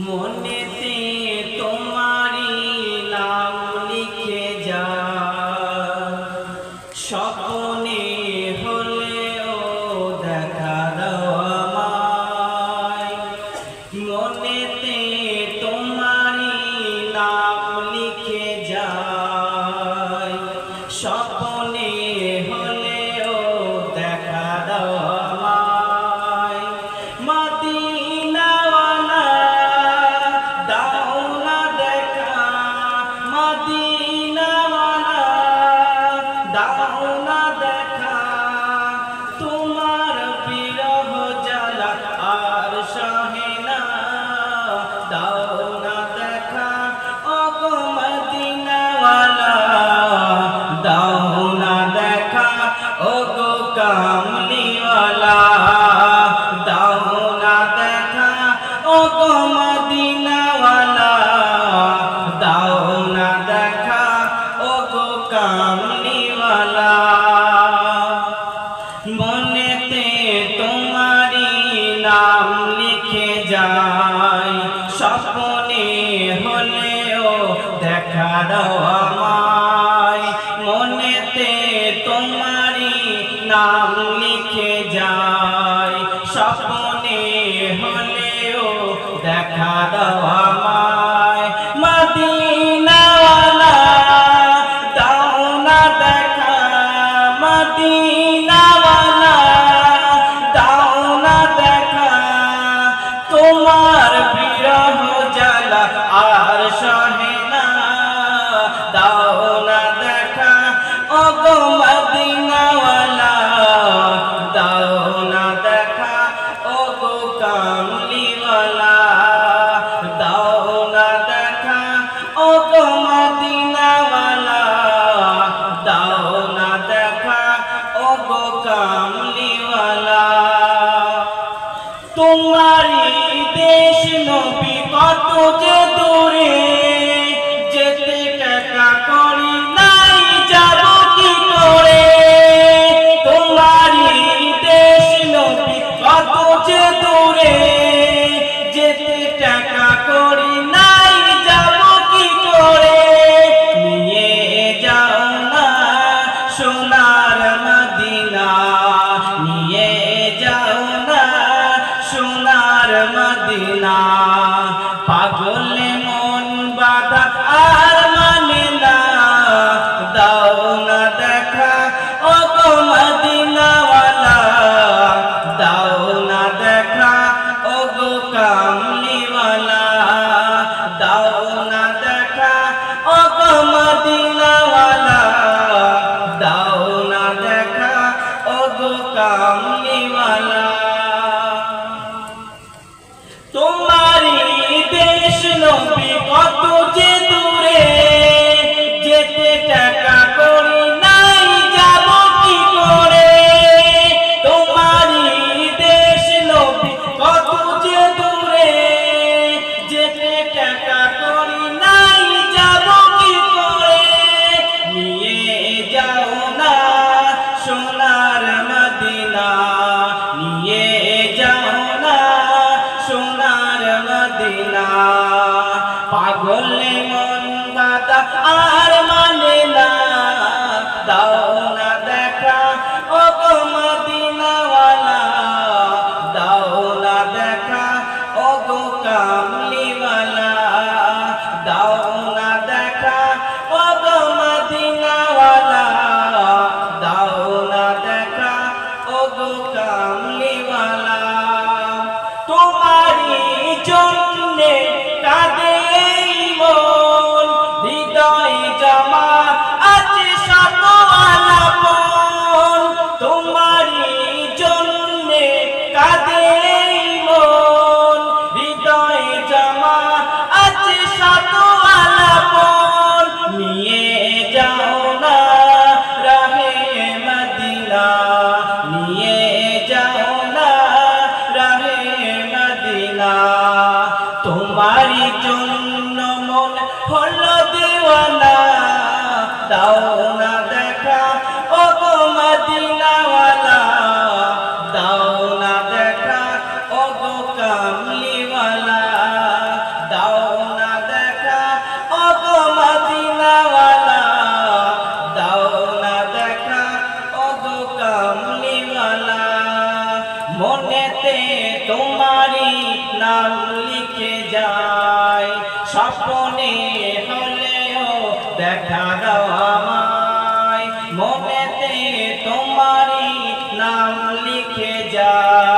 মনেতে তোমারি নাম লিখে যায় হলেও দেখা দাও আমায়। মনেতে তোমারি নাম লিখে যায়। দাও না দেখা মাদিনা গো কামলিওয়ালা তোমারই দেশ নবী কত যে দূরে মদিনা। দাও দেখা ও গো মদিনাওয়ালা দেখা ও গো কামলিওয়ালা দাও দেখা ও গো মদিনাওয়ালা দেখা ও গো কামলিওয়ালা। মনেতে তোমারি নাম লিখে যায়, স্বপ্নে হলেও দেখা লিখে যায়